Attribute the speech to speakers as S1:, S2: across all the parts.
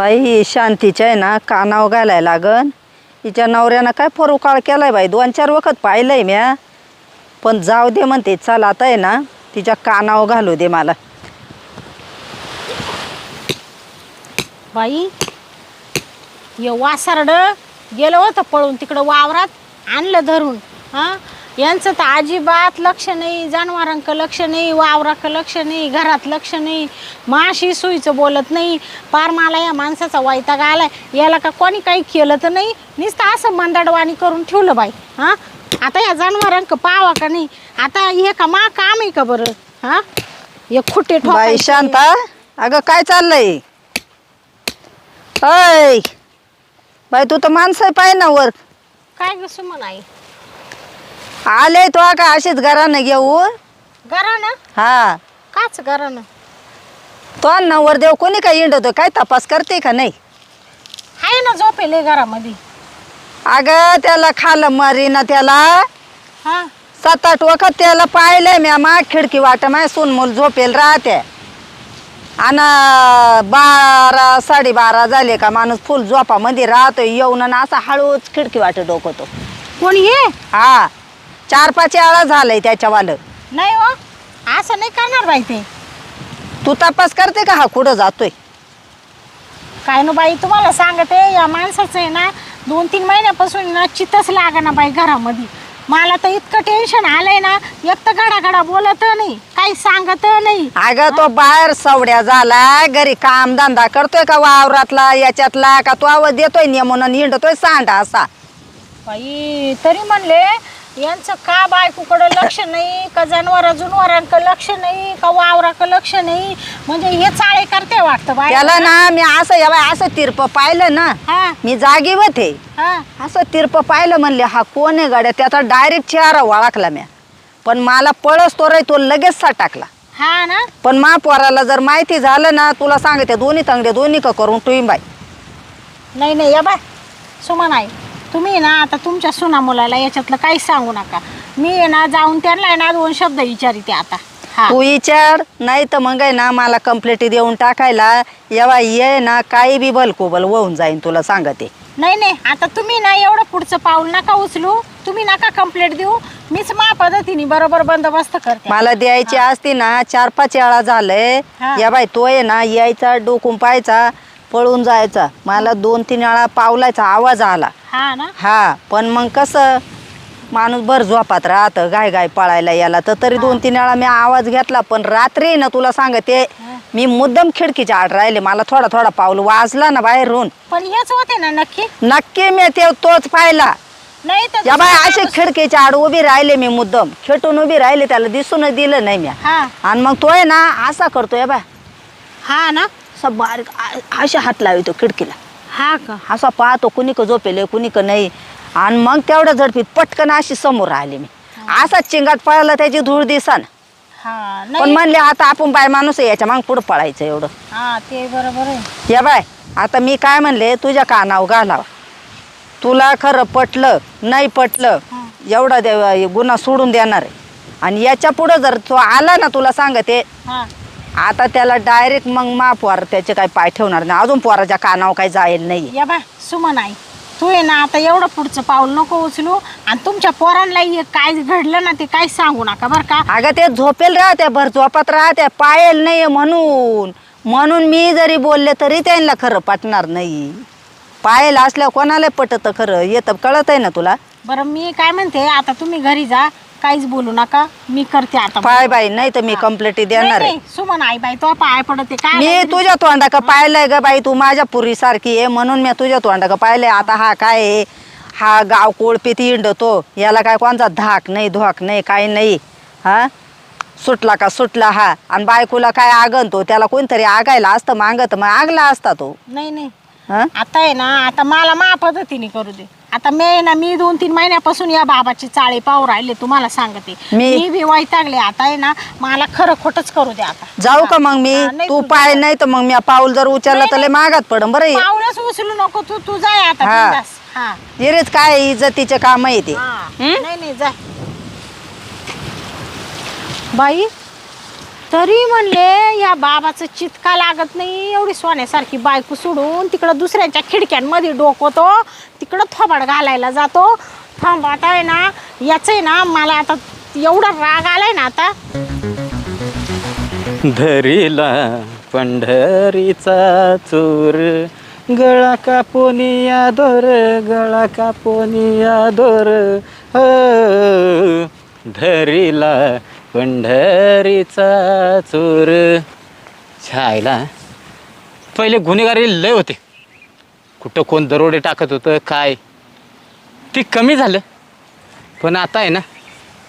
S1: बाई ही शांतीच्या आहे ना कानाव घालायला लागन. हिच्या नवऱ्यानं काय फरुकाळ केलाय बाई? दोन चार वखत पाहिलंय म्या. पण जाऊ दे म्हणते चल आता आहे ना तिच्या कानाव घालू दे मला.
S2: बाई ये वासारड गेलं होतं पळून तिकडं वावरात आणलं धरून हा? यांचं तर अजिबात लक्ष नाही जनावरांक लक्ष नाही वावराक लक्ष नाही घरात लक्ष नाही माशी सुईचं बोलत नाही. पार मला या माणसाचा वैताग आलाय. याला का कोणी काही केलं तर नाही? नुसतं असं मंदाडवाणी करून ठेवलं बाई हा? आता या जनावरांक पावा का नाही? आता हे का मा काम आहे का बरं? हा? हे खुट्टे
S1: बाई
S2: ठोकायचे.
S1: शांता अगं काय चाललंय? अय बाई तू तर माणसं पाय ना वर.
S2: काय ग सुमन आई?
S1: आले तो का अशीच घरानं घेऊन?
S2: घरा ना
S1: हा.
S2: काच घरा ना
S1: तो नवर देव कोणी काय इंडतो काय तपास करते का नाही?
S2: आहे ना झोपेले घरामध्ये.
S1: अगं त्याला खाल मरीना त्याला.
S2: हा.
S1: सात आठ वखत त्याला पाहिलंय म्या माग खिडकी वाट माय सून झोपेल राहते. आणि बारा साडेबारा झाले का माणूस फुल झोपामध्ये राहतो येऊन आणि असा हळूच खिडकी वाट डोकतो
S2: कोण ये?
S1: हा. चार पाच वेळा झालंय त्याच्यावालं.
S2: नाही हो असं नाही करणार बाई ते.
S1: तू तपास करते का हा कुठं जातोय?
S2: काय ना बाई तुम्हाला सांगते या माणसाचं आहे ना दोन तीन महिन्यापासून ना चित्तच लागा ना बाई घरामध्ये. मला तर इतकं टेन्शन आलंय ना एक तर गडा गडा बोलत नाही काही सांगत नाही.
S1: अगं तो बाहेर सवड्या झाला घरी काम धंदा करतोय का वावरातला याच्यातला का तो आवाज देतोय नेमून हिंडतोय सांडा असा.
S2: बाई तरी म्हणले यांचं का बायकोकडं लक्ष नाही? का जनावर जुनवरांकडं लक्ष नाही? का वावराकडं लक्ष नाही? म्हणजे हे चाळे करते वाटतं बाई.
S1: त्याला ना मी असं या बाई असं तिरप पाहिलं ना
S2: हा.
S1: मी जागी होते
S2: हा.
S1: असं तिरप पाहिलं म्हणले हा कोण आहे गाड्या? त्याचा डायरेक्ट चेहरा वळखला म्या. पण मला पळस तो रे तो लगेच सा टाकला
S2: हा ना?
S1: पण मा पोराला जर माहिती झालं ना तुला सांगते दोन्ही तांगडे दोन्ही का करून टुईम बाई.
S2: नाही नाही या बाय. सुमन आई. तुम्ही ना आता तुमच्या सुना मुलाला याच्यातलं काहीच सांगू नका. मी आहे ना जाऊन त्यांना आहे ना दोन शब्द विचारिते आता. हा.
S1: तू विचार नाही तर मग आहे ना मला कंप्लेंट देऊन टाकायला. येवा ये ना काही बी भलकोबल होऊन जाईन तुला सांगते.
S2: नाही नाही आता तुम्ही ना एवढं पुढचं पाऊल नका उचलू. तुम्ही नका कंप्लेंट देऊ. मीच मा पद्धतीने बरोबर बंदोबस्त करते.
S1: मला द्यायची असती ना चार पाच वेळा झालंय.
S2: हा.
S1: या बाई तो आहे ना यायचा डोकून पाहायचा पळून जायचा. मला दोन तीन वेळा पावलाचा आवाज आला.
S2: हा ना?
S1: हा पण मग कसं माणूस भर झोपात राहतं गाय गाय पळायला याला. तर तरी दोन तीन वेळा मी आवाज घेतला पण रात्री ना तुला सांगते मी मुद्दम खिडकीच्या आड राहिले. मला थोडा थोडा पाऊल वाजला ना बाहेरून.
S2: पण हेच होते ना नक्की?
S1: नक्की मी ते तोच पाहिला.
S2: नाही तर
S1: या बाय
S2: दुसरं
S1: असे
S2: माणूस-
S1: खिडकीच्या आड उभी राहिले मी मुद्दम. खेटून उभी राहिले त्याला दिसून दिलं नाही मी.
S2: हा.
S1: आणि मग तो आहे ना असा करतोय बाय
S2: हा ना?
S1: असा बारीक आ- अशा हात लावितो खिडकीला.
S2: हा का?
S1: असा पाहतो कुणी का झोपेले कुणी का नाही. आणि मग तेवढ्या झडपीत पटकन अशी समोर आली मी. असा चिंगाट पळाला त्याची धूळ दिसान.
S2: हा
S1: पण
S2: नाही.
S1: म्हणले आता आपण बाय माणूस आहे याच्या मग पुढं पळायचं एवढं.
S2: हा ते बरोबर आहे.
S1: या बाय आता मी काय म्हणले तुझ्या कानावर घालावा. तुला खरं पटलं नाही पटलं
S2: हा.
S1: एवढा दे गुन्हा सोडून देणार आहे. आणि याच्या पुढं जर तो आला ना तुला सांगते
S2: हा.
S1: आता त्याला डायरेक्ट मग मा पोर त्याचे काही पाय ठेवणार नाही. अजून पोराच्या कानावर काही जाईल नाही
S2: या बाय सुमन आई तू आहे ना आता एवढं पुढचं पाऊल नको उचलू. आणि तुमच्या पोरांना हे काय घडलं ना ते काय सांगू नका बरं का?
S1: अगं ते झोपेल राहत्या भर झोपात राहत्या पायल नाही म्हणून. म्हणून मी जरी बोलले तरी त्यांना खरं पटणार नाही. पायल असल्यावर कोणाला पटत खरं? येतं कळत आहे ना तुला?
S2: बरं मी काय म्हणते आता तुम्ही घरी जा. काहीच बोलू नका. मी करते आता
S1: पाय बाई नाही तर मी कंप्लेंट देणार आहे.
S2: सुमन आई बाई तो पाय पडते. काय
S1: मी तुझ्या तोंडा का पाहिलंय ग बाई तू माझ्या पुरी सारखी आहे म्हणून मी तुझ्या तोंडा का पाहिलंय. आता हा काय आहे? हा गाव कोळपीत हिंडतो. याला काय कोणता धाक नाही धोक नाही काही नाही. हा? सुटला का सुटला हा. आणि बायकोला काय आगनतो त्याला कोणतरी आगायला असतं मागत मग आगला असता तो.
S2: नाही नाही.
S1: हा?
S2: आता आहे ना आता मला मा पद्धतीने करू दे. आता मी ना मी दोन तीन महिन्यापासून या बाबाची चाळे पाहू राहिले तुम्हाला सांगते.
S1: मी-
S2: मी बी वैतागले आता आहे ना मला खरं खोटच करू दे आता.
S1: जाऊ का मग मी?
S2: हा, नाही
S1: तू पाय नाही तर मग मी पाऊल जर उचलला तर लय मागात पडन बरं
S2: पाऊलच उचलू नको तू तू जाय आता
S1: हा.
S2: बिनधास्त. हा.
S1: काय इज्जतीचे काम आहे ते.
S2: हं? नाही नाही जाय बाई तरी म्हणले या बाबाचं चितका लागत नाही एवढी सोन्यासारखी बायको सोडून तिकडं दुसऱ्यांच्या खिडक्यांमध्ये डोकवतो तिकडं थोबाड घालायला जातो. थांब आता आहे ना याचं आहे ना मला आता एवढा राग आलाय ना आता.
S3: धरीला पंढरीचा चोर गळा कापोनिया दोर गळा कापोनिया दोर. हो धरीला पंढरीचा चोर. छायला पहिले गुन्हेगारी लय होते. कुठं कोण दरोडे टाकत होतं काय? ते कमी झालं. पण आता आहे ना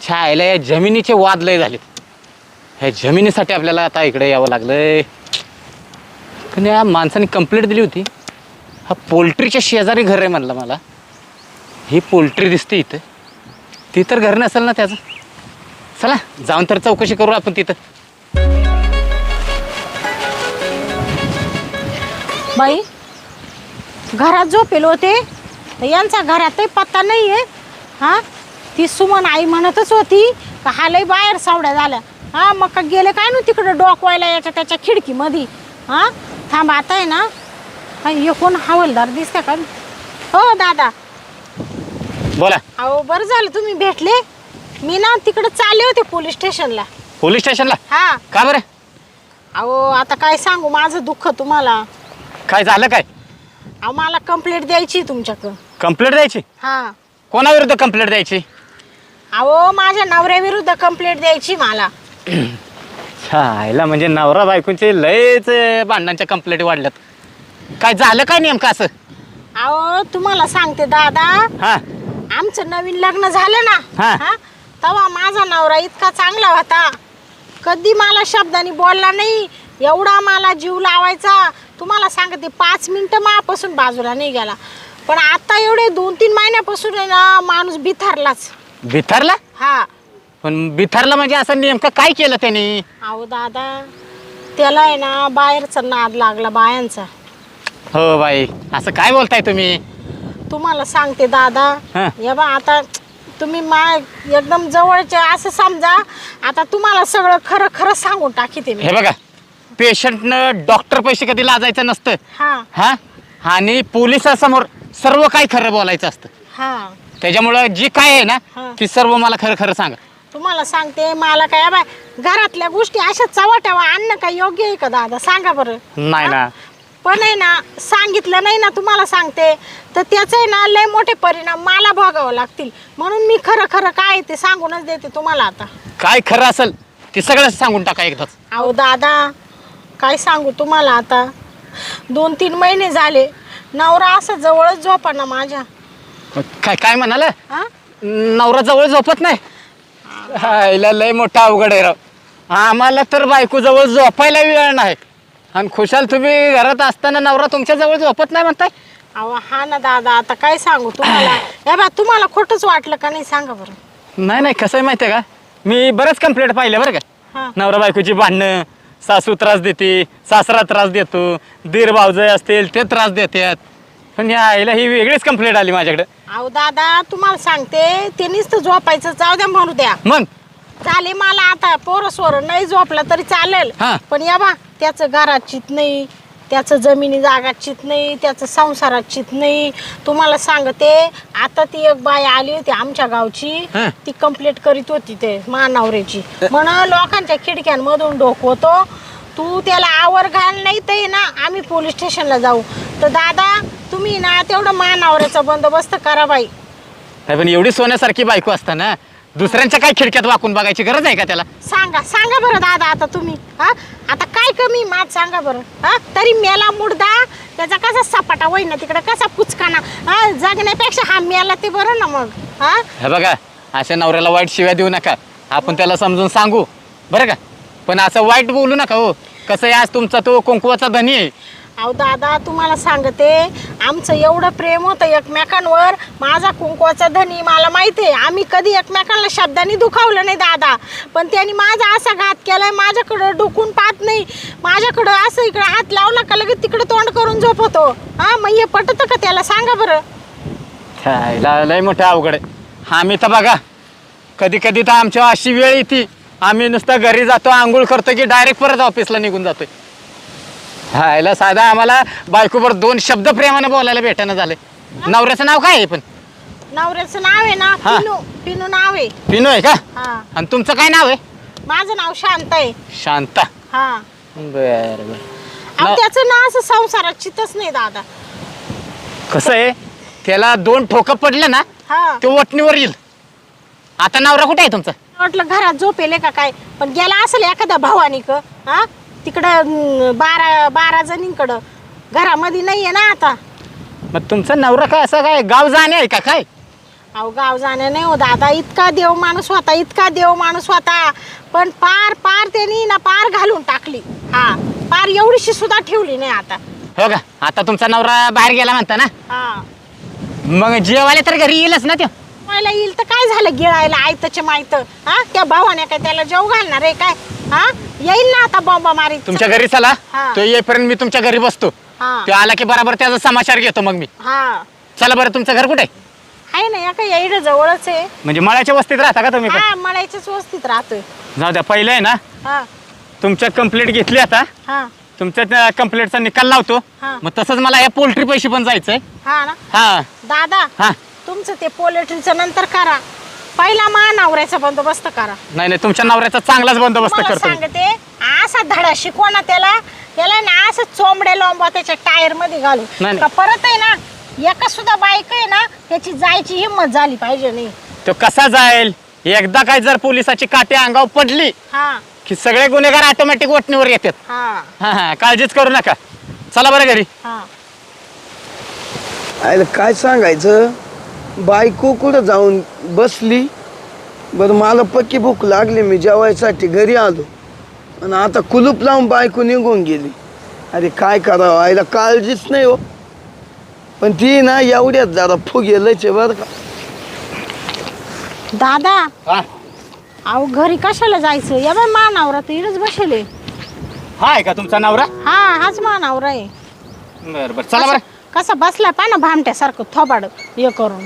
S3: छायला या जमिनीचे वाद लय झालेत. ह्या जमिनीसाठी आपल्याला आता इकडे यावं लागलंय. पण या माणसाने कंप्लेंट दिली होती. हा पोल्ट्रीच्या शेजारी घर आहे म्हणलं मला. ही पोल्ट्री दिसते इथं. ती तर घर नसेल ना त्याचं. चला जाऊन तर चौकशी करू आपण तिथं.
S2: बाई घरात झोपेल होते. तर यांचा घरातही पत्ता नाही आहे हां? ती सुमन आई म्हणतच होती का हा लय बाहेर सावड्या झाल्या. हां मग का गेले काय ना तिकडं डोकवायला याच्या त्याच्या खिडकीमध्ये? हां? थांब आता आहे ना? हा हे कोण हवलदार दिसते का? हो दादा.
S3: बोला.
S2: अहो बरं झालं तुम्ही भेटले. मी ना तिकडं चालले होते पोलीस स्टेशनला.
S3: पोलीस स्टेशनला?
S2: हां.
S3: का बरं?
S2: अहो आता काय सांगू माझं दुःख तुम्हाला.
S3: काय झालं काय?
S2: अहो मला कंप्लेंट द्यायची तुमच्याकडं.
S3: कंप्लेंट द्यायची?
S2: हां.
S3: कोणाविरुद्ध कंप्लेंट द्यायची?
S2: अहो माझ्या नवऱ्याविरुद्ध कंप्लेंट द्यायची मला.
S3: म्हणजे नवरा बायकोंचे लयच भांडणांच्या कंप्लेंट वाढल्यात. काय झालं काय नेमकं असं?
S2: अहो तुम्हाला सांगते दादा.
S3: हां.
S2: आमचं नवीन लग्न झालं ना.
S3: हा.
S2: हा. तेव्हा माझा नवरा इतका चांगला होता. कधी मला शब्दाने बोलला नाही एवढा मला जीव लावायचा. तुम्हाला सांगते पाच मिनिटं मापासून बाजूला नाही गेला. पण आता एवढे दोन तीन महिन्यापासून आहे ना माणूस बिथारलाच.
S3: बिथरला?
S2: हा.
S3: पण बिथरला म्हणजे असं नेमकं काय केलं त्यांनी?
S2: अहो दादा त्याला आहे ना बाहेरचा नाद लागला बायांचा.
S3: हो बाई असं काय बोलताय तुम्ही?
S2: तुम्हाला सांगते दादा
S3: हा.
S2: हे बा आता तुम्ही मा एकदम जवळचे असं समजा. आता तुम्हाला सगळं खरं खरं सांगून टाकीते मी.
S3: हे बघा पेशंटनं डॉक्टर पैसे कधी लाजायचं नसतं.
S2: हा.
S3: हा? आणि पोलिसासमोर सर्व काही खरं बोलायचं असतं.
S2: हा.
S3: त्याच्यामुळं जी काय आहे ना
S2: हा.
S3: ती सर्व मला खरं खरं सांगा.
S2: तुम्हाला सांगते मला काय बाय घरातल्या गोष्टी अशा चवाट्यावा आणणं काय योग्य आहे का दादा? सांगा बरं.
S3: नाही ना.
S2: पण आहे ना सांगितलं नाही ना तुम्हाला सांगते. तर त्याचं आहे ना लय मोठे परिणाम मला भोगावं लागतील. म्हणून मी खरं खरं काय आहे ते सांगूनच देते तुम्हाला आता.
S3: काय खरं असेल ते सगळं सांगून टाका एकदाच.
S2: अहो दादा काय सांगू तुम्हाला आता? दोन तीन महिने झाले नवरा असं जवळच झोपा ना माझ्या
S3: काय काय म्हणाल?
S2: हा?
S3: नवरा जवळ झोपत नाही? हायला लय मोठा अवघड आहे राव. आम्हाला तर बायको जवळ झोपायला वेळ नाही. आणि खुशाल तुम्ही घरात असताना नवरा तुमच्या जवळ झोपत नाही म्हणताय?
S2: अहो हा ना दादा आता काय सांगू तुम्हाला? या बा तुम्हाला खोटंच वाटलं का नाही? सांगा बरं.
S3: नाही नाही कसं आहे माहिती आहे का? मी बरेच कंप्लेंट पाहिले बरं का?
S2: हा.
S3: नवरा बायकोची भांडणं सासू त्रास देते सासरा त्रास देतो दीर भावजय असतील ते त्रास देतात. पण या आईला ही वेगळीच कंप्लेंट आली माझ्याकडे.
S2: अहो दादा तुम्हाला सांगते ते नुसतं झोपायचं जाऊ द्या म्हणू द्या.
S3: मग?
S2: चाले मला आता पोरं सोरं नाही झोपलं तरी चालेल.
S3: हा.
S2: पण या बा त्याचं घरात चित नाही त्याचं जमिनी जागात चित नाही त्याचं संसारात चित नाही. तुम्हाला सांगते आता ती एक बाई आली होती आमच्या गावची.
S3: हा.
S2: ती कंप्लेंट करीत होती ते महानवऱ्याची म्हण लोकांच्या खिडक्यांमधून डोकवतो तू त्याला आवर घाल नाही तर ना आम्ही पोलीस स्टेशनला जाऊ. तर दादा तुम्ही ना तेवढं महानवऱ्याचा बंदोबस्त करा बाई.
S3: नाही पण एवढी सोन्यासारखी बायको असताना दुसऱ्यांच्या काय खिडक्यात वाकून बघायची गरज आहे का त्याला?
S2: सांगा सांगा बरं दादा आता तुम्ही हा? आता काय कमी मात सांगा बरं हा? तरी मेला मुडदा त्याचा कसा सपाटा होईना ना तिकडे कसा पुचकाना हा? जगण्यापेक्षा हा मेला ते बरं ना मग हा?
S3: हे बघा अशा नवऱ्याला वाईट शिव्या देऊ नका. आपण त्याला समजून सांगू बरं का? पण असं वाईट बोलू नका हो. कसं आहे आज तुमचा तो कुंकुवाचा धनी आहे.
S2: अहो दादा तुम्हाला सांगते आमचं एवढं प्रेम होतं एकमेकांवर. माझा कुंकवाचा धनी मला माहिती आहे आम्ही कधी एकमेकांना शब्दांनी दुखावलं नाही दादा. पण त्यांनी माझा असा घात केलाय माझ्याकडं डुकून पाहत नाही. माझ्याकडं असं इकडं हात लावला का लगेच तिकडं तोंड करून झोपवतो हा मग हे पटतं का त्याला? सांगा बरं.
S3: खायला लय मोठं अवघड आहे. आम्ही तर बघा कधी कधी तर आमच्या अशी वेळ येते. आम्ही नुसतं घरी जातो आंघोळ करतो की डायरेक्ट परत ऑफिसला निघून जातोय. हायला साधा आम्हाला बायकोवर दोन शब्द प्रेमाने बोलायला भेटायला झाले नवऱ्याचं नाव काय आहे पण?
S2: नवऱ्याचं नाव आहे ना
S3: हा.
S2: पिनू पिनू नाव आहे.
S3: पिनो आहे का?
S2: हा.
S3: आणि तुमचं काय नाव आहे?
S2: माझं नाव शांत आहे.
S3: शांता.
S2: हा.
S3: बर बर.
S2: अहो
S3: नाव-
S2: त्याचं नाव असं संसारात चितच नाही दादा.
S3: कसं आहे? त्याला दोन ठोकं पडलं ना
S2: हा.
S3: ते वटणीवर येईल. आता नवरा कुठे आहे तुमचा?
S2: वाटलं घरात झोपेले का काय? पण गेला असेल एखादा भावानी क हा? तिकडं बारा बारा जणींकडं. घरामध्ये नाहीये ना आता.
S3: मग तुमचा नवरा काय असं काय गाव जाणे आहे का काय?
S2: अहो गाव जाणं नाही हो दादा इतका देव माणूस होता इतका देव माणूस होता. पण पार पार त्यांनी ना पार घालून टाकली. हा पार एवढीशी सुद्धा ठेवली नाही आता.
S3: हो का? आता तुमचा नवरा बाहेर गेला म्हणता ना?
S2: हा.
S3: मग जेवायला तर घरी येईलच ना ते.
S2: मला येईल तर काय झालं गिळायला? आयतचे माहीत हा त्या भावाने काय त्याला जेव घालणार आहे काय? हा? येईल ना आता बॉम्बा मारीत
S3: तुमच्या घरी चला.
S2: हा.
S3: तो येईपर्यंत मी तुमच्या घरी बसतो.
S2: हा.
S3: तो आला की बरोबर त्याचा समाचार घेतो मग मी.
S2: हा.
S3: चला बरं तुमचं घर कुठे? आहे?
S2: आहे ना या काही येईड जवळच आहे.
S3: म्हणजे मळ्याच्या वस्तीत राहता का तुम्ही पण?
S2: हा मळायच्याच वस्तीत राहतोय.
S3: जाऊ द्या पहिलं आहे ना.
S2: हा.
S3: तुमच्या कंप्लेंट घेतली आता.
S2: हा.
S3: तुमच्या कंप्लेंटचा निकाल लावतो.
S2: हा.
S3: मग तसंच मला या पोल्ट्री पैसे पण जायचंय.
S2: हा ना.
S3: हा.
S2: दादा
S3: हा.
S2: तुमचं ते पोल्ट्रीचं नंतर करा. पहिला मा नवऱ्याचा बंदोबस्त करा.
S3: नाही नाही तुमच्या नवऱ्याचा चांगलाच बंदोबस्त करतो मी.
S2: सांगते असा धडा शिकवा ना त्याला. त्याला ना असं चोंबडे लोंबा त्याच्या टायरमध्ये घालू
S3: नाही,
S2: का परत आहे ना एका सुद्धा बाईक आहे ना त्याची जायची हिंमत झाली पाहिजे नाही.
S3: तो कसा जाईल? एकदा काय जर पोलिसाची काठी अंगावर पडली
S2: हा.
S3: की सगळे गुन्हेगार ऑटोमॅटिक वटणीवर येतात.
S2: हा.
S3: हा हा काळजीच करू नका. चला बरं घरी.
S2: हा.
S4: आयला काय सांगायचं? बायको कुठं जाऊन बसली? बरं मला पक्की भूक लागली मी जेवायसाठी घरी आलो. आणि आता कुलूप लावून बायको निघून गेली. अरे काय करावं आईला काळजीच नाही हो. पण ती ना एवढ्यात जरा फुगेलच आहे बरं का.
S2: दादा
S3: हा?
S2: अहो घरी कशाला जायचं? या बाय मानावरा तर इडच बसले
S3: हा आहे का तुमचा नवरा?
S2: हा हाच मानावरा आहे.
S3: बरं बरं चला बरं.
S2: कसा बसलाय पा ना भामट्यासारखं थोबाड हे करून.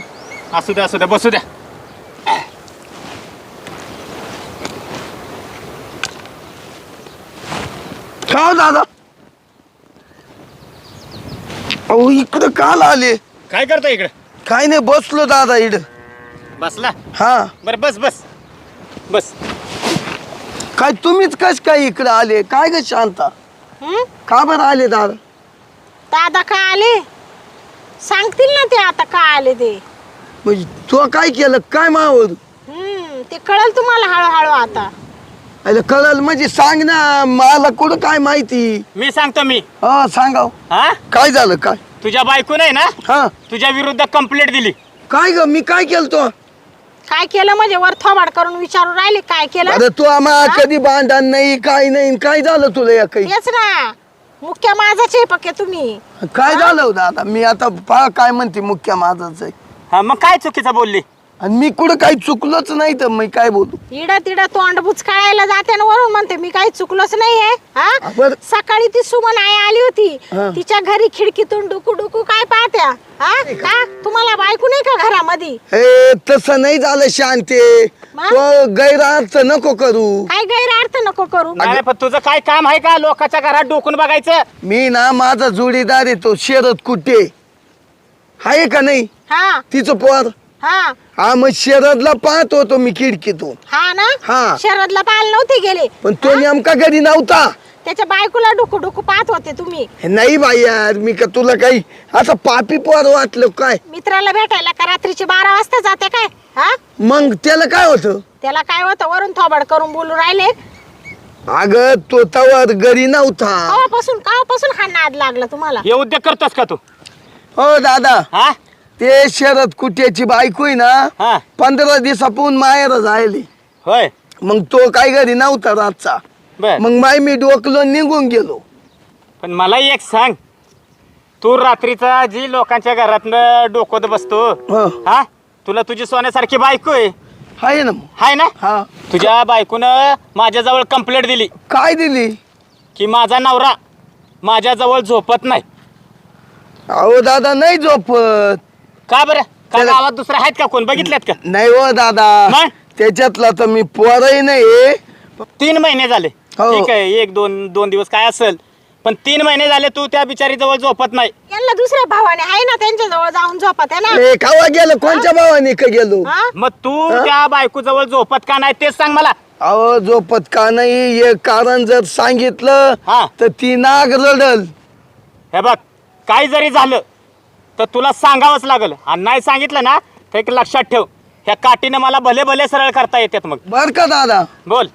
S3: असू द्या असू द्या बसू द्या.
S4: का हो दादा? अहो इकडं काल आले?
S3: काय करतो इकडे?
S4: काय नाही बसलो दादा इड
S3: बसला?
S4: हा.
S3: बरं बस बस. बस.
S4: काय तुम्हीच कस काय इकडं आले? काय ग शांता?
S2: हं?
S4: का बरं आले दादा?
S2: दादा का आले? सांगतील ना ते आता का आले ते.
S4: म्हणजे तू काय केलं? काय मावर
S2: हम्म ते कळेल तुम्हाला हळूहळू आता.
S4: अरे कळल म्हणजे सांग ना मला कुठं काय माहिती?
S3: मी सांगतो मी.
S4: हा सांगाव
S3: हा.
S4: काय झालं काय?
S3: तुझ्या बायको नाही ना
S4: हा.
S3: तुझ्या विरुद्ध कंप्लेंट दिली.
S4: काय ग मी काय केलं तो?
S2: काय केलं म्हणजे वर थोबाड करून विचारून राहिले काय केलं?
S4: अरे तू आम्हाला कधी भांडण नाही काय नाही काय झालं तुला या काही?
S2: तेच ना. मुख्य माझाच आहे पक्के तुम्ही.
S4: काय झालं हो दादा मी आता पहा काय म्हणते मुख्य माझाच आहे.
S3: हा मग काय चुकीचं बोलली?
S4: आणि मी कुठं काही चुकलोच नाही तर मी काय बोलू?
S2: इड तिड तोंड बुचकाळायला जाते आणि वरून म्हणते मी काही चुकलोच नाहीये हा
S4: बरं.
S2: सकाळी ती सुमन आई आली होती.
S4: हा.
S2: तिच्या घरी खिडकीतून डुकू डुकू काय पाहत्या हा? का? तुम्हाला बायको नाही का घरामध्ये?
S4: हे तसं नाही झालं शांते? तो गैरअर्थ नको करू.
S2: काय गैरअर्थ नको करू?
S3: पण तुझं काय काम आहे का? लोकांच्या घरात डोकून बघायचं?
S4: मी ना माझा जोडीदार आहे तो शरद कुठे आहे का नाही?
S2: हा.
S4: तिचं पोर?
S2: हा.
S4: हा मग शरदला पाहत होतो मी खिडकीतून.
S2: हा ना?
S4: हा.
S2: शरदला पाहायला नव्हते गेले.
S4: पण तो नेमका घरी नव्हता.
S2: त्याच्या बायकोला डुकू डुकू पाहत होते तुम्ही.
S4: हे नाही बाई यार मी का तुला काही असं पापी पोर वाटलं काय?
S2: मित्राला भेटायला का रात्रीचे बारा वाजता जाते काय? हा?
S4: मग त्याला काय होतं?
S2: त्याला काय होतं? वरून थोबाड करून बोलू राहिले.
S4: अगं तो तवर घरी नव्हता.
S2: कवापासून कवापासून हा नाद लागला तुम्हाला?
S3: हे उद्योग करतोस का तू?
S4: हो दादा.
S3: हा?
S4: ते शरद कुट्याची बायको आहे ना
S3: हा.
S4: पंधरा दिवसापून माहेर जायली
S3: होय.
S4: मग तो काय घरी नव्हता रातचा.
S3: बर.
S4: मग माय मी डोकलो निघून गेलो.
S3: पण मला एक सांग. तू रात्रीचा जी लोकांच्या घरातनं डोकोत बसतो
S4: हं.
S3: हा? तुला तुझी सोन्यासारखी बायको आहे?
S4: आहे ना मग.
S3: हाय ना?
S4: हा.
S3: तुझ्या बायकोनं माझ्याजवळ कंप्लेंट दिली.
S4: काय दिली?
S3: की माझा नवरा माझ्याजवळ झोपत नाही.
S4: अहो दादा नाही झोपत.
S3: का बरं? का
S4: त्याला-
S3: गावात दुसरे आहेत का कोण? बघितल्यात का?
S4: नाही हो दादा? त्याच्यातला तर मी पोरही नाही
S3: तीन महिने झाले.
S4: हो.
S3: ठीक आहे एक दोन दोन दिवस काय असेल. पण तीन महिने झाले तू त्या बिचारी जवळ झोपत नाही.
S2: यांना दुसऱ्या भावाने आहे ना त्यांच्या जवळ जाऊन झोपा त्याला
S4: ए खावा गेलं? कोणच्या भावाने का गेलो?
S2: हा?
S3: मग तू त्या बायको जवळ झोपत का नाही तेच सांग मला.
S4: अहो झोपत का नाही? हे कारण जर सांगितलं
S3: हा.
S4: तर ती नाग रडल.
S3: हे बघ काही जरी झालं तर तुला सांगावंच लागल. आणि नाही सांगितलं ना तर एक लक्षात ठेव. ह्या काठीनं मला भले भले सरळ करता येतात मग.
S4: बर का दादा?
S3: बोल.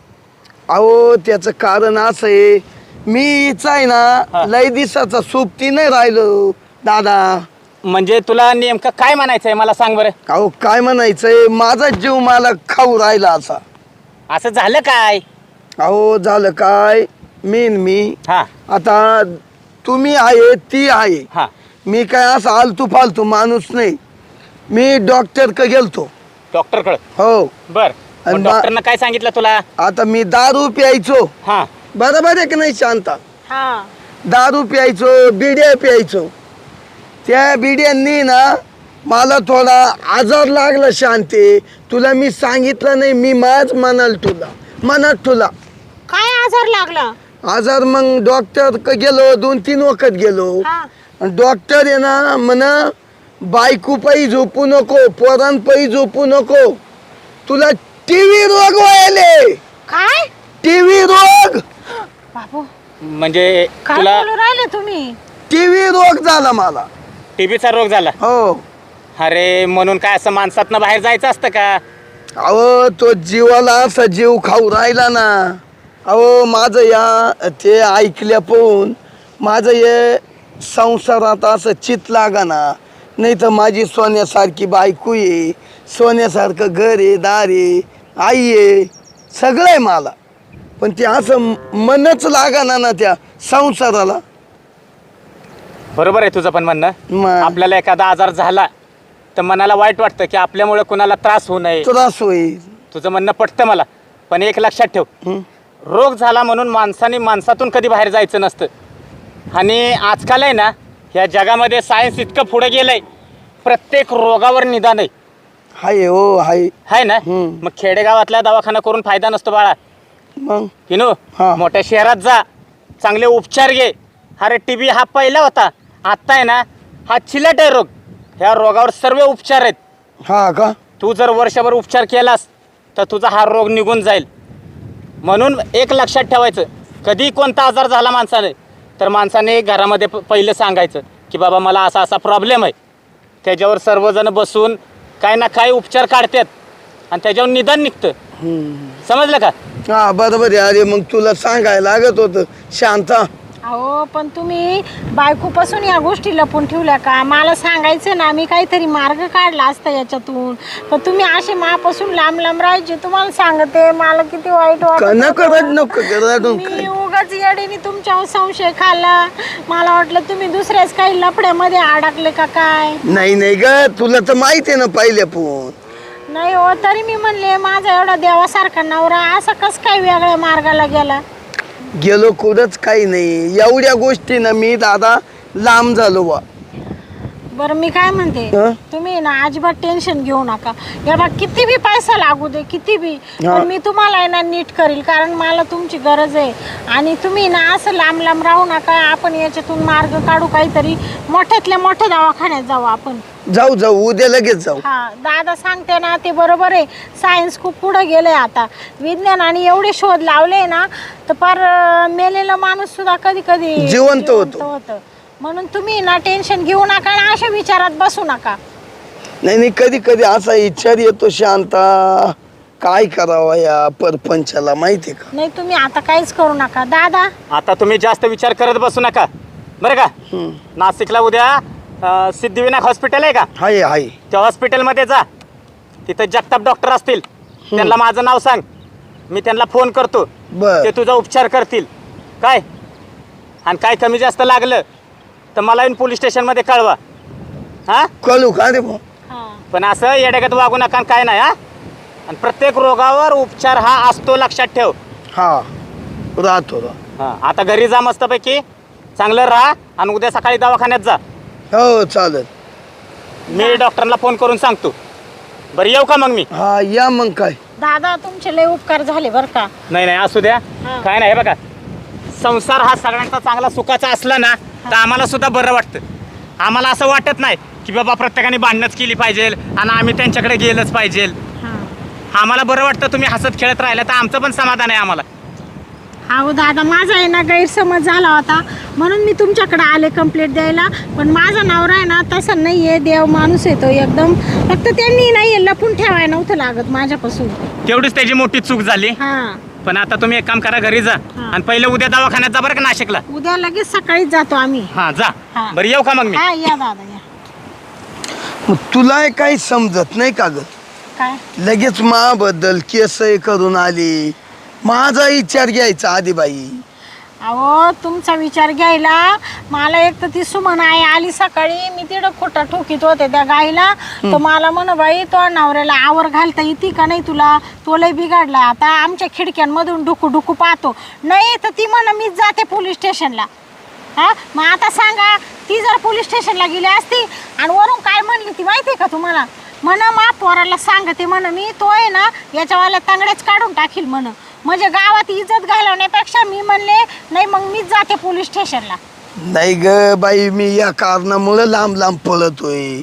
S4: अहो त्याचं कारण असं आहे मी हिचा आहे. ना लय दिसाचा सोबती नाही राहिलो दादा.
S3: म्हणजे तुला नेमकं काय म्हणायचंय मला सांग बरं.
S4: अहो काय म्हणायचंय माझा जीव मला खाऊ राहिला असा.
S3: असं झालं काय?
S4: अहो झालं काय? मी न मी.
S3: हा.
S4: आता तुम्ही आहे ती आहे.
S3: हा.
S4: मी काय असं आलतू फालतू माणूस नाही. मी डॉक्टर का गेलतो.
S3: डॉक्टर कळ
S4: हो.
S3: बर.
S4: आणि बा-
S3: डॉक्टरनं काय सांगितलं तुला?
S4: आता मी दारू प्यायचो.
S3: हा.
S4: बरोबर आहे की नाही शांता?
S2: हा.
S4: दारू प्यायचो बिड्या प्यायचो. त्या बिड्यांनी ना मला थोडा आजार लागला शांती. तुला मी सांगितलं नाही मी माझ म्हणाल तुला. म्हणत तुला.
S2: काय आजार लागला?
S4: आजार मग डॉक्टर क गेलो दोन तीन वखत गेलो.
S2: हा.
S4: डॉक्टर आहे ना म्हण बायको पायी झोपू नको पोरांपायी झोपू नको. तुला टीव्ही रोग व्हायले.
S2: काय?
S4: टीव्ही रोग.
S3: म्हणजे
S2: काय
S3: तुला
S2: बोलू राहिले तुम्ही?
S4: टीव्ही रोग झाला मला.
S3: टीबीचा रोग झाला?
S4: हो.
S3: अरे म्हणून काय असं माणसातनं बाहेर जायचं असतं का?
S4: अहो तो जीवाला असा जीव खाऊ राहिला ना. अहो माझं या ते ऐकल्या पाहून माझं हे संसारात असं चित लागा ना नाही तर माझी सोन्यासारखी बायको आहे सोन्यासारखं घर आहे दार आहे आई आहे सगळं आहे मला. पण ते असं मनच लागाना ना त्या संसाराला.
S3: बरोबर आहे तुझं पण म्हणणं.
S4: मग
S3: आपल्याला एखादा आजार झाला तर मनाला वाईट वाटतं की आपल्यामुळे कुणाला त्रास होऊ नये.
S4: त्रास होईल.
S3: तुझं म्हणणं पटतं मला पण एक लक्षात ठेव? रोग झाला म्हणून माणसाने माणसातून कधी बाहेर जायचं नसतं. आणि आजकाल आहे ना ह्या जगामध्ये सायन्स इतकं पुढे गेलंय प्रत्येक रोगावर निदान आहे.
S4: हाय हो हाय.
S3: आहे ना?
S4: हम्म.
S3: मग खेडेगावातल्या दवाखाना करून फायदा नसतो बाळा.
S4: मग?
S3: किनो
S4: हा.
S3: मोठ्या शहरात जा चांगले उपचार घे. अरे टी बी हा पहिला होता. आत्ता आहे ना हा चिलट आहे रोग. ह्या रोगावर सर्व उपचार आहेत.
S4: हा का?
S3: तू जर वर्षभर उपचार केलास तर तुझा हा रोग निघून जाईल. म्हणून एक लक्षात ठेवायचं कधी कोणता आजार झाला माणसाने? तर माणसाने घरामध्ये प- पहिलं सांगायचं की बाबा मला असा असा प्रॉब्लेम आहे. त्याच्यावर सर्वजण बसून काय ना काय उपचार काढतात आणि त्याच्यावर निदान निघतं. समजलं का?
S4: हा बरोबर आहे. अरे मग तुला सांगायला लागत होतं. शांता
S2: अहो पण तुम्ही बायकोपासून या गोष्टी लपून ठेवल्या का? मला सांगायचं ना मी काहीतरी मार्ग काढला असता याच्यातून. पण तुम्ही असे मापासून लांब लांब राहायचे तुम्हाला सांगते मला किती वाईट
S4: नको
S2: वाटत
S4: रड नको
S2: मी उगाच येडीने तुमच्यावर संशय खाल्ला. मला वाटलं तुम्ही दुसऱ्याच काही लफड्यामध्ये अडकले का काय?
S4: नाही नाही ग तुला तर माहिती आहे ना पहिले पण
S2: नाही हो तरी मी म्हणले माझा एवढा देवासारखा नवरा असा कस काय वेगळ्या मार्गाला गेला?
S4: गेलो कुठंच काही नाही. एवढ्या गोष्टीनं मी दादा लांब झालो बा.
S2: बरं मी काय म्हणते?
S4: हं?
S2: तुम्ही ना अजिबात टेन्शन घेऊ नका. या बा किती बी पैसा लागू दे किती बी. पण मी तुम्हाला आहे ना नीट करील कारण मला तुमची गरज आहे. आणि तुम्ही ना असं लांब लांब राहू नका आपण याच्यातून मार्ग काढू काहीतरी. मोठ्यातल्या मोठ्या दवाखान्यात जाऊ आपण.
S4: जाऊ जाऊ उद्या लगेच जाऊ.
S2: हा दादा सांगते ना ते बरोबर आहे. सायन्स खूप पुढे गेलंय आता. विज्ञानाने एवढे शोध लावले ना तर अं, मेलेला माणूस सुद्धा कधी कधी
S4: जिवंत होतो.
S2: होतं. म्हणून तुम्ही ना टेन्शन घेऊ नका आणि अशा विचारात बसू नका.
S4: नाही नाही कधी कधी असा विचार येतो शांता. काय करावा या परपंचाला माहिती का?
S2: नाही तुम्ही आता काहीच करू नका. दादा?
S3: आता तुम्ही जास्त विचार करत बसू नका. बरं का?
S4: हम्म.
S3: नाशिकला उद्या अं, सिद्धिविनायक हॉस्पिटल आहे का?
S4: हाय हाय.
S3: त्या हॉस्पिटलमध्ये जा. तिथं जगताप डॉक्टर असतील. त्यांना माझं नाव सांग. मी त्यांना फोन करतो.
S4: बर.
S3: ते तुझा उपचार करतील. काय? आणि काय कमी जास्त लागलं? तर मला येऊन पोलीस स्टेशनमध्ये कळवा. हां?
S4: कळू का रे भाऊ?
S2: हा.
S3: पण असं येड्यागत वागू नका आणि काय नाही हा? आणि प्रत्येक रोगावर उपचार हा असतो लक्षात ठेव.
S4: हा राहतो राहतो.
S3: हां आता घरी जा मस्तपैकी. चांगलं राहा आणि उद्या सकाळी दवाखान्यात जा.
S4: हो चालेल.
S3: मी डॉक्टरला फोन करून सांगतो. बरं येऊ का मग मी?
S4: हा या मग काय.
S2: दादा तुमचे लय उपकार झाले बरं का.
S3: नाही नाही असू द्या.
S2: हा.
S3: काय नाही हे बघा. संसार हा सगळ्यांचा चांगला सुखाचा असला ना तर आम्हाला सुद्धा बरं वाटतं. आम्हाला असं वाटत नाही की बाबा प्रत्येकाने भांडणच केली पाहिजे आणि आम्ही त्यांच्याकडे गेलंच पाहिजे. आम्हाला बरं वाटतं तुम्ही हसत खेळत राहिलं तर आमचं पण समाधान आहे आम्हाला.
S2: हा हो दादा माझा आहे ना गैरसमज झाला होता. म्हणून मी तुमच्याकडे आले कंप्लेंट द्यायला. पण माझा नवरा आहे ना तसा नाही आहे देव माणूस आहे तो एकदम. फक्त त्यांनी नाही लपून ठेवायला नव्हतं लागत माझ्यापासून.
S3: तेवढीच त्याची मोठी चूक झाली.
S2: हा.
S3: पण आता तुम्ही एक काम करा घरी जा.
S2: हा.
S3: आणि पहिले उद्या दवाखान्यात जा बरं का नाशिकला.
S2: उद्या लगेच सकाळीच जातो आम्ही.
S3: हा जा.
S2: हा.
S3: बरं येऊ का मग मी?
S2: हा या दादा या.
S4: मग तुला काही समजत नाही का ग?
S2: काय?
S4: लगेच माबद्दल केस करून आली. माझा विचार घ्यायचा आधी बाई
S2: अहो तुमचा विचार घ्यायला. मला एक तर ती सुमन आई आली सकाळी. मी तिकडं खोटा ठोकीत होते त्या गाईला. तर मला म्हण बाई तो नवऱ्याला आवर घालता येते का नाही तुला? तो लय बिघडला. आता आमच्या खिडक्यांमधून डुकू डुकू पाहतो. नाही तर ती म्हण मीच जाते पोलीस स्टेशनला. हा? मग आता सांगा ती जर पोलीस स्टेशनला गेली असती आणि वरून काय म्हणली ती माहिती का तुम्हाला? म्हण मा पोराला सांगते म्हण मी तो आहे ना याच्यावाल्या तांगड्याच काढून टाकील म्हण. म्हणजे गावात इज्जत घालवण्यापेक्षा मी म्हणले नाही मग मीच जाते पोलीस स्टेशनला.
S4: नाही ग बाई मी या कारणामुळे लांब लांब पळतोय.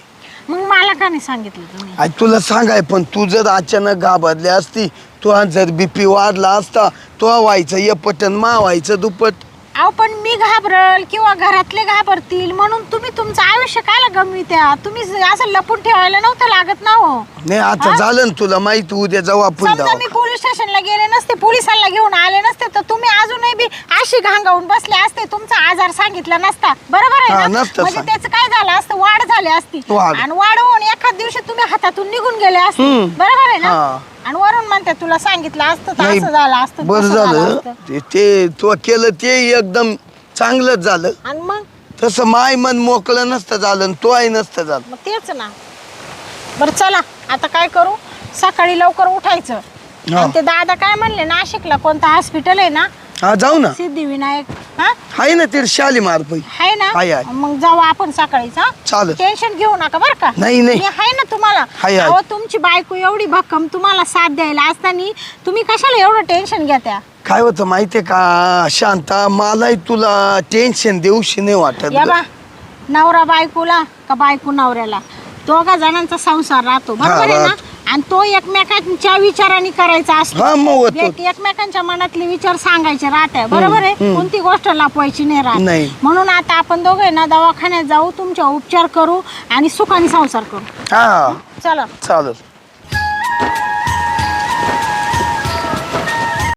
S2: मग मला का नाही सांगितलं तुम्ही?
S4: आज तुला सांगाय पण तू जर अचानक घाबरली असती तो जर बीपी वाढला असता तो व्हायचं ये पटन मा व्हायचं दुप्पट
S2: अहो पण मी घाबरल किंवा घरातले घाबरतील म्हणून तुम्ही तुमचं आयुष्य कायला गमवित्या? तुम्ही असं लपून ठेवायला नव्हतं लागत ना हो?
S4: नाही आता झालं ना तुला माहिती उद्या जाऊ आपण
S2: समजा मी
S4: दवाखान्यात.
S2: पोलीस स्टेशनला गेले नसते पोलिसांना घेऊन आले नसते तर तुम्ही अजूनही बी अशी घांगावून बसले असते तुमचा आजार सांगितला नसता बरोबर
S4: हा,
S2: आहे ना
S4: नसतं
S2: म्हणजे
S4: सांग.
S2: त्याचं काय झालं असतं वाढ झाली असती
S4: वाढ.
S2: आणि वाढ होऊन एखाद दिवशी तुम्ही हातातून निघून गेले असते
S4: हम्म.
S2: बरोबर आहे ना
S4: हा.
S2: आणि वरून म्हणते तुला सांगितलं असतं तर असं झालं असतं
S4: बरं
S2: तसं झालं असतं.
S4: ते- ते तू केलं ते एकदम चांगलंच झालं
S2: आणि मग
S4: तसं माय मन मोकळं नसतं झालं आणि तो आई नसतं झालं
S2: मग तेच ना बरं चला आता काय करू सकाळी लवकर उठायचं. आणि ते दादा काय म्हणले नाशिकला कोणतं हॉस्पिटल आहे ना
S4: हा जाऊ ना.
S2: सिद्धिविनायक हा?
S4: आहे ना ते शालीमार पै
S2: आहे ना?
S4: आहे.
S2: मग जाऊ आपण सकाळीच हा?
S4: चालेल.
S2: टेन्शन घेऊ नका बरं का.
S4: नाही, नाही.
S2: मी आहे ना तुम्हाला.
S4: आहे, आहे.
S2: अहो तुमची बायको एवढी भक्कम तुम्हाला साथ द्यायला असताना तुम्ही कशाला एवढं टेन्शन घेत्या?
S4: काय होतं माहितीये का? शांता मलाही तुला टेन्शन देऊशी नाही वाटत
S2: या
S4: ग.
S2: बा नवरा बायकोला का बायको नवऱ्याला? दोघा जणांचा संसार राहतो. बरोबर आहे ना?
S4: राहतो.
S2: आणि तो एकमेकांच्या विचाराने करायचा असतो.
S4: हा मग होतो
S2: एक- एकमेकांच्या मनातले विचार सांगायचे राहते बरोबर आहे. कोणती गोष्ट लपवायची नाही राहत.
S4: नाही.
S2: म्हणून आता आपण दोघे ना दवाखान्यात जाऊ तुमच्या उपचार करू आणि सुखाने संसार करू.
S4: हा.
S2: चला.
S4: चालेल.